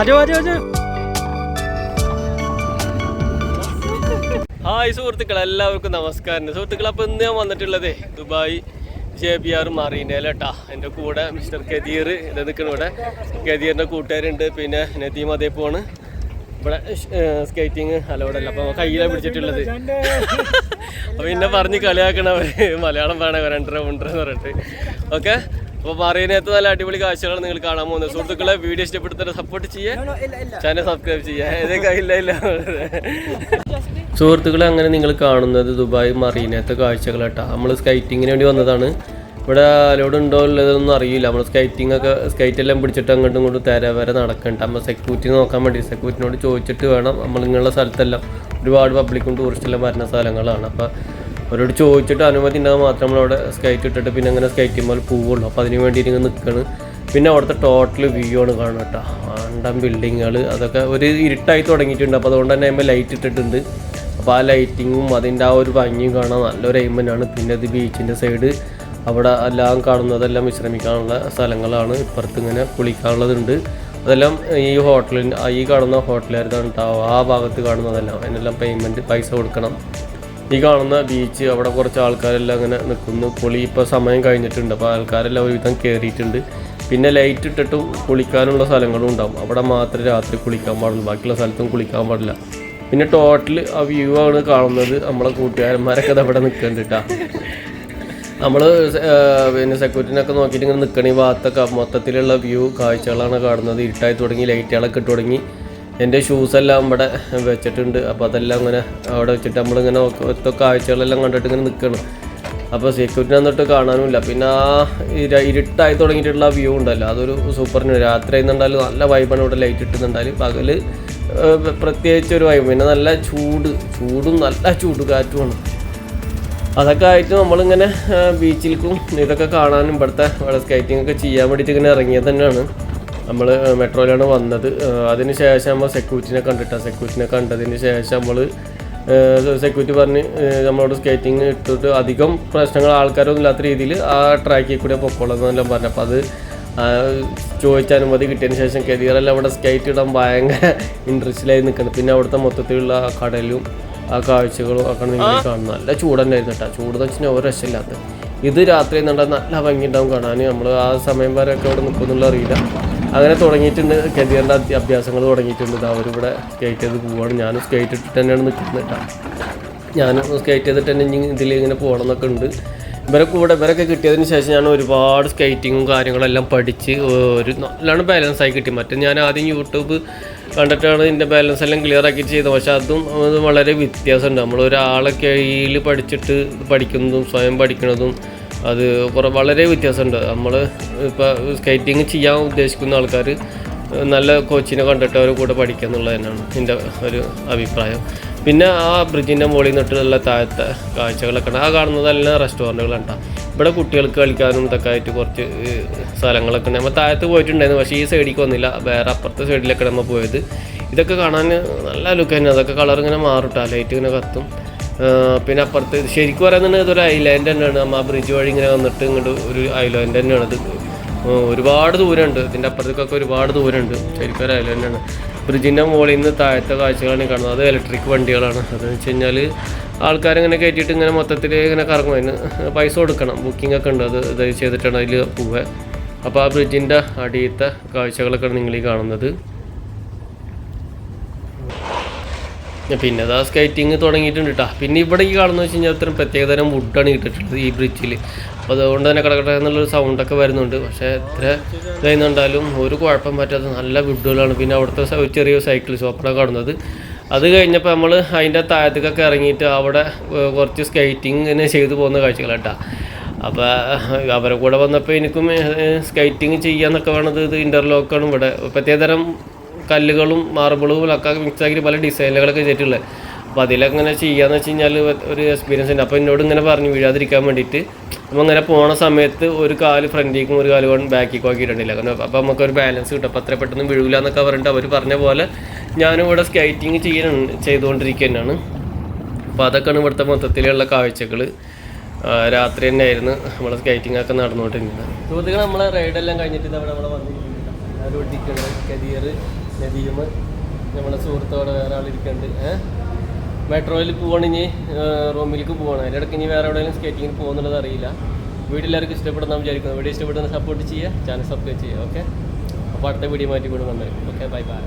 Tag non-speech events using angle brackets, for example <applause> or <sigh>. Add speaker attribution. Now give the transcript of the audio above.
Speaker 1: Ajo Ajo Ajo
Speaker 2: hi സുഹൃത്തുക്കൾ എല്ലാവർക്കും നമസ്കാരം. സുഹൃത്തുക്കൾ അപ്പോൾ ഇന്ന് ഞാൻ വന്നിട്ടുള്ളത് ദുബായ് ജെ ബി ആർ മറീനയിലട്ടാ എന്റെ കൂടെ മിസ്റ്റർ കദീർ ഇത് നിൽക്കുന്ന ഇവിടെ. കദീറിന്റെ കൂട്ടുകാരുണ്ട്. പിന്നെ നദീം അതേപോണ്. ഇവിടെ സ്കേറ്റിങ് അലോഡല്ല അപ്പോൾ കയ്യിലാണ് പിടിച്ചിട്ടുള്ളത്. <laughs> അപ്പോൾ പിന്നെ പറഞ്ഞ് കളിയാക്കണവർ മലയാളം വേണം രണ്ടര മുണ്ടര എന്ന് പറഞ്ഞിട്ട്. ഓക്കെ? അപ്പോൾ പറയുന്നത് നല്ല അടിപൊളി കാഴ്ചകളാണ് നിങ്ങൾ കാണാൻ പോകുന്നത്. സുഹൃത്തുക്കളെ വീഡിയോ ഇഷ്ടപ്പെടുത്തന്നെ സപ്പോർട്ട് ചെയ്യേ. ചാനൽ സബ്സ്ക്രൈബ് ചെയ്യേ. ഇല്ല ഇല്ല. സുഹൃത്തുക്കളെ അങ്ങനെ നിങ്ങൾ കാണുന്നത് ദുബായ് മറീനത്തെ കാഴ്ചകളാട്ടാ. നമ്മൾ സ്കൈറ്റിങ്ങിന് വേണ്ടി വന്നതാണ്. ഇവിടെ അലോഡ് ഉണ്ടോ ഉള്ളതൊന്നും അറിയില്ല. നമ്മൾ സ്കൈറ്റിംഗ് ഒക്കെ സ്കൈറ്റ് എല്ലാം പിടിച്ചിട്ട് അങ്ങോട്ടും ഇങ്ങോട്ടും തര വരെ നടക്കണ്ട. നമ്മൾ സെക്യൂരിറ്റി നോക്കാൻ വേണ്ടി സെക്യൂരിറ്റിനോട് ചോദിച്ചിട്ട് വേണം. നമ്മൾ ഇങ്ങനെയുള്ള സ്ഥലത്തെല്ലാം ഒരുപാട് പബ്ലിക്കും ടൂറിസ്റ്റെല്ലാം വരുന്ന സ്ഥലങ്ങളാണ്. അപ്പോൾ അവരോട് ചോദിച്ചിട്ട് അനുമതി ഉണ്ടാകും മാത്രം നമ്മളവിടെ സ്കൈറ്റ് ഇട്ടിട്ട് പിന്നെ അങ്ങനെ സ്കൈറ്റ് ചെയ്യുമ്പോൾ പോവുള്ളൂ. അപ്പോൾ അതിന് വേണ്ടി ഇങ്ങനെ നിൽക്കണം പിന്നെ അവിടുത്തെ ടോട്ടൽ വ്യൂ ആണ് കാണുക കേട്ടോ. അണ്ടം ബിൽഡിങ്ങുകൾ അതൊക്കെ ഒരു ഇരുട്ടായി തുടങ്ങിയിട്ടുണ്ട്. അപ്പോൾ അതുകൊണ്ട് തന്നെ അതിന്മേൽ ലൈറ്റ് ഇട്ടിട്ടുണ്ട്. അപ്പോൾ ആ ലൈറ്റിങ്ങും അതിന്റെ ആ ഒരു ഭംഗിയും കാണാൻ നല്ലൊരു എയിമനാണ് പിന്നെ അത് ബീച്ചിന്റെ സൈഡ് അവിടെ എല്ലാം കാണുന്നതെല്ലാം വിശ്രമിക്കാനുള്ള സ്ഥലങ്ങളാണ്. ഇപ്പുറത്ത് ഇങ്ങനെ കുളിക്കാനുള്ളതുണ്ട്. അതെല്ലാം ഈ ഹോട്ടലിന്റെ ഈ കാണുന്ന ഹോട്ടലായിരുന്നു ഉണ്ടാവുക ആ ഭാഗത്ത് കാണുന്നതെല്ലാം. അതിനെല്ലാം പേയ്മെന്റ് പൈസ കൊടുക്കണം. ഈ കാണുന്ന ബീച്ച് അവിടെ കുറച്ച് ആൾക്കാരെല്ലാം അങ്ങനെ നിൽക്കുന്നു കുളി ഇപ്പോൾ സമയം കഴിഞ്ഞിട്ടുണ്ട്. അപ്പോൾ ആൾക്കാരെല്ലാം ഒരുവിധം കയറിയിട്ടുണ്ട് പിന്നെ ലൈറ്റ് ഇട്ടിട്ടും കുളിക്കാനുള്ള സ്ഥലങ്ങളും ഉണ്ടാവും. അവിടെ മാത്രമേ രാത്രി കുളിക്കാൻ പാടുള്ളൂ ബാക്കിയുള്ള സ്ഥലത്തും കുളിക്കാൻ പാടില്ല. പിന്നെ ടോട്ടൽ ആ വ്യൂ ആണ് കാണുന്നത്. നമ്മളെ കൂട്ടുകാരന്മാരൊക്കെ അവിടെ നിൽക്കുന്നുണ്ട് കേട്ടോ നമ്മൾ പിന്നെ സെക്യൂരിറ്റിനൊക്കെ നോക്കിയിട്ട് ഇങ്ങനെ നിൽക്കണ ഈ ഭാഗത്തൊക്കെ മൊത്തത്തിലുള്ള വ്യൂ കാഴ്ചകളാണ് കാണുന്നത്. ഇരുട്ടായി തുടങ്ങി ലൈറ്റുകളൊക്കെ ഇട്ട് തുടങ്ങി. എന്റെ ഷൂസെല്ലാം ഇവിടെ വെച്ചിട്ടുണ്ട്. അപ്പോൾ അതെല്ലാം ഇങ്ങനെ അവിടെ വെച്ചിട്ട് നമ്മളിങ്ങനെ ഒത്ത കാഴ്ചകളെല്ലാം കണ്ടിട്ട് ഇങ്ങനെ നിൽക്കണം അപ്പോൾ സെക്യൂരിറ്റി എന്നിട്ട് കാണാനുമില്ല. പിന്നെ ആ ഇരുട്ടായി തുടങ്ങിയിട്ടുള്ള വ്യൂ ഉണ്ടല്ലോ. അതൊരു സൂപ്പറിന് രാത്രി ആയിരുന്നുണ്ടാലും നല്ല വൈബാണ് ഇവിടെ ലൈറ്റ് ഇട്ടുന്നുണ്ടാലും പകൽ പ്രത്യേകിച്ച് ഒരു വൈബ് പിന്നെ നല്ല ചൂട് ചൂടും നല്ല ചൂട് കാറ്റുമാണ് അതൊക്കെ ആയിട്ട് നമ്മളിങ്ങനെ ബീച്ചിലേക്കും ഇതൊക്കെ കാണാനും ഇവിടുത്തെ ഇവിടെ സ്കേറ്റിംഗ് ഒക്കെ ചെയ്യാൻ വേണ്ടിയിട്ട് ഇങ്ങനെ ഇറങ്ങിയത് തന്നെയാണ്. നമ്മൾ മെട്രോയിലാണ് വന്നത്. അതിന് ശേഷം നമ്മൾ സെക്യൂരിറ്റിനെ കണ്ടിട്ടാണ് സെക്യൂരിറ്റിനെ കണ്ടതിന് ശേഷം നമ്മൾ സെക്യൂരിറ്റി പറഞ്ഞ് നമ്മളോട് സ്കേറ്റിംഗ് ഇട്ടിട്ട് അധികം പ്രശ്നങ്ങൾ ആൾക്കാരൊന്നും ഇല്ലാത്ത രീതിയിൽ ആ ട്രാക്കിൽ കൂടെ പൊക്കോളെന്നെല്ലാം പറഞ്ഞു. അപ്പോൾ അത് ചോദിച്ച അനുമതി കിട്ടിയതിന് ശേഷം കരിയറെല്ലാം അവിടെ സ്കേറ്റ് ഇടാൻ ഭയങ്കര <laughs> ഇൻട്രസ്റ്റിലായി നിൽക്കുന്നത് പിന്നെ അവിടുത്തെ മൊത്തത്തിലുള്ള കടലും ആ കാഴ്ചകളും ഒക്കെ നിങ്ങൾ കാണുന്നത് നല്ല ചൂട് തന്നെയായിരുന്നു കേട്ടോ. ചൂട് എന്ന് വെച്ചാൽ ഒരു രക്ഷമില്ലാത്ത ഇത് രാത്രി എന്നുണ്ടാകും നല്ല ഭംഗി ഉണ്ടാവും കാണാൻ നമ്മൾ ആ സമയം വരെയൊക്കെ അവിടെ നിൽക്കുന്നുള്ള അറിയില്ല. അങ്ങനെ തുടങ്ങിയിട്ടുണ്ട്. കരിയറിന്റെ അഭ്യാസങ്ങൾ തുടങ്ങിയിട്ടുണ്ട്. ഇത് അവരിവിടെ സ്കേറ്റ് ചെയ്ത് പോവാണ്. ഞാനും സ്കേറ്റ് ഇട്ടിട്ട് തന്നെയാണ് നിൽക്കുന്നത് ഞാനും സ്കേറ്റ് ചെയ്തിട്ട് തന്നെ ഇനി ഇതിൽ ഇങ്ങനെ പോകണം എന്നൊക്കെ ഉണ്ട്. ഇവരെ കൂടെ ഇവരൊക്കെ കിട്ടിയതിന് ശേഷം ഞാൻ ഒരുപാട് സ്കേറ്റിങ്ങും കാര്യങ്ങളെല്ലാം പഠിച്ച് ഒരു നല്ലോണം ബാലൻസ് ആയി കിട്ടി. മറ്റേ ഞാൻ ആദ്യം യൂട്യൂബ് കണ്ടിട്ടാണ് ഇതിന്റെ ബാലൻസ് എല്ലാം ക്ലിയർ ആക്കി ചെയ്തത്. പക്ഷെ അതും വളരെ വ്യത്യാസമുണ്ട്. നമ്മൾ ഒരാളെ പഠിച്ചിട്ട് പഠിക്കുന്നതും സ്വയം പഠിക്കുന്നതും അത് കുറേ വളരെ വ്യത്യാസമുണ്ട്. നമ്മൾ ഇപ്പോൾ സ്കേറ്റിംഗ് ചെയ്യാൻ ഉദ്ദേശിക്കുന്ന ആൾക്കാർ നല്ല കോച്ചിനെ കണ്ടിട്ട് അവരെ കൂടെ പഠിക്കുക എന്നുള്ളത് തന്നെയാണ് എന്റെ ഒരു അഭിപ്രായം. പിന്നെ ആ ബ്രിഡ്ജിന്റെ മുകളിൽ നിന്നിട്ടുള്ള താഴത്തെ കാഴ്ചകളൊക്കെ ആ കാണുന്നതെല്ലാം റെസ്റ്റോറന്റുകളുണ്ട് ഇവിടെ കുട്ടികൾക്ക് കളിക്കാനും ഇതൊക്കെ ആയിട്ട് കുറച്ച് സ്ഥലങ്ങളൊക്കെ ഉണ്ട്. നമ്മൾ താഴത്ത് പോയിട്ടുണ്ടായിരുന്നു. പക്ഷേ ഈ സൈഡിലേക്ക് വന്നില്ല. വേറെ അപ്പുറത്തെ സൈഡിലൊക്കെ നമ്മൾ പോയത്. ഇതൊക്കെ കാണാൻ നല്ല ലുക്ക് തന്നെ. അതൊക്കെ കളർ ഇങ്ങനെ മാറും ലൈറ്റ് ഇങ്ങനെ കത്തും. പിന്നെ അപ്പുറത്ത് ശരിക്കും പറയുന്നുണ്ട് ഇതൊരു ഐലാൻഡ് തന്നെയാണ്. നമ്മൾ ആ ബ്രിഡ്ജ് വഴി ഇങ്ങനെ വന്നിട്ട് ഇങ്ങോട്ട് ഒരു ഐലാൻഡ് തന്നെയാണ് ഉം, ഒരുപാട് ദൂരമുണ്ട്. ഇതിന്റെ അപ്പുറത്തേക്കൊക്കെ ഒരുപാട് ദൂരമുണ്ട്. ശരിക്കും ഒരു ആണ് ബ്രിഡ്ജിന്റെ മുകളിൽ നിന്ന് താഴത്തെ കാഴ്ചകളാണ് കാണുന്നത്. അത് ഇലക്ട്രിക് വണ്ടികളാണ്. അതെന്ന് വെച്ച് കഴിഞ്ഞാൽ ആൾക്കാരിങ്ങനെ കയറ്റിയിട്ട് ഇങ്ങനെ മൊത്തത്തിൽ ഇങ്ങനെ കറങ്ങും. അതിന് പൈസ കൊടുക്കണം. ബുക്കിംഗ് ഒക്കെ ഉണ്ട്. അത് ഇത് ചെയ്തിട്ടാണ് അതിൽ പോവുക. അപ്പോൾ ആ ബ്രിഡ്ജിന്റെ അടിയത്തെ കാഴ്ചകളൊക്കെയാണ് നിങ്ങൾ ഈ കാണുന്നത്. പിന്നെ അതാ സ്കൈറ്റിങ് തുടങ്ങിയിട്ടുണ്ട് കേട്ടോ പിന്നെ ഇവിടെ ഈ കാണുന്ന വെച്ച് കഴിഞ്ഞാൽ അത്രയും പ്രത്യേകതരം വുഡാണ് ഇട്ടിട്ടുള്ളത് ഈ ബ്രിഡ്ജിൽ അപ്പോൾ അതുകൊണ്ട് തന്നെ കടകട എന്നുള്ളൊരു സൗണ്ടൊക്കെ വരുന്നുണ്ട്. പക്ഷേ എത്ര ഇതായിരുന്നുണ്ടാലും ഒരു കുഴപ്പം പറ്റാത്ത നല്ല വുഡുകളാണ് പിന്നെ അവിടുത്തെ ചെറിയ സൈക്കിൾ ഷോപ്പാണ് കാണുന്നത്. അത് കഴിഞ്ഞപ്പോൾ നമ്മൾ അതിന്റെ താഴത്തേക്കൊക്കെ ഇറങ്ങിയിട്ട് അവിടെ കുറച്ച് സ്കേറ്റിംഗ് തന്നെ ചെയ്തു പോകുന്ന കാഴ്ചകളാട്ടാ അപ്പോൾ അവരെ കൂടെ വന്നപ്പോൾ എനിക്കും സ്കേറ്റിംഗ് ചെയ്യാന്നൊക്കെ വേണത് ഇത് ഇന്റർലോക്കാണ് ഇവിടെ പ്രത്യേകതരം കല്ലുകളും മാർബിളും ഒക്കെ മിക്സ് ആക്കി പല ഡിസൈനുകളൊക്കെ ചെയ്തിട്ടുള്ളത്. അപ്പോൾ അതിലങ്ങനെ ചെയ്യാന്ന് വെച്ച് കഴിഞ്ഞാൽ ഒരു എക്സ്പീരിയൻസ് ഉണ്ട്. അപ്പോൾ എന്നോട് ഇങ്ങനെ പറഞ്ഞു വീഴാതിരിക്കാൻ വേണ്ടിയിട്ട് നമ്മൾ ഇങ്ങനെ പോണ സമയത്ത് ഒരു കാൽ ഫ്രണ്ടിലേക്കും ഒരു കാൽ ബാക്കിലേക്കും ആക്കിയിട്ടുണ്ടല്ലോ കാരണം അപ്പോൾ നമുക്ക് ഒരു ബാലൻസ് കിട്ടും. അപ്പോൾ അത്ര പെട്ടെന്ന് വീഴില്ല എന്നൊക്കെ പറഞ്ഞിട്ട് അവർ പറഞ്ഞ പോലെ ഞാനും ഇവിടെ സ്കേറ്റിംഗ് ചെയ്യാൻ ചെയ്തുകൊണ്ടിരിക്കുന്നതാണ് അപ്പോൾ അതൊക്കെയാണ് ഇവിടുത്തെ മൊത്തത്തിലുള്ള കാഴ്ചകൾ രാത്രി തന്നെ ആയിരുന്നു നമ്മൾ സ്കേറ്റിംഗ് ഒക്കെ നടന്നുകൊണ്ടിരുന്നത് നമ്മളെ റൈഡെല്ലാം കഴിഞ്ഞിട്ട് അവിടെ നമ്മളെ കരിയർ നദീം നമ്മളെ സുഹൃത്തോടെ വേറെ ആളിരിക്കുന്നുണ്ട് ഏഹ് മെട്രോയിൽ പോകണിഞ്ഞ് റൂമിലേക്ക് പോകണം അതിന്റെ ഇടയ്ക്ക് ഇനി വേറെ എവിടെയെങ്കിലും സ്കേറ്റിങ്ങിന് പോകുന്നുള്ളത് അറിയില്ല. വീട്ടിലെല്ലാവർക്കും ഇഷ്ടപ്പെടുന്ന വിചാരിക്കുന്നു. വീഡിയോ ഇഷ്ടപ്പെടുന്ന സപ്പോർട്ട് ചെയ്യുക ചാനൽ സബ്സ്ക്രൈബ് ചെയ്യുക ഓക്കെ അപ്പോൾ അടുത്ത വീഡിയോ മാറ്റി വീണ്ടും നന്നായിരിക്കും ഓക്കെ ബൈ ബൈ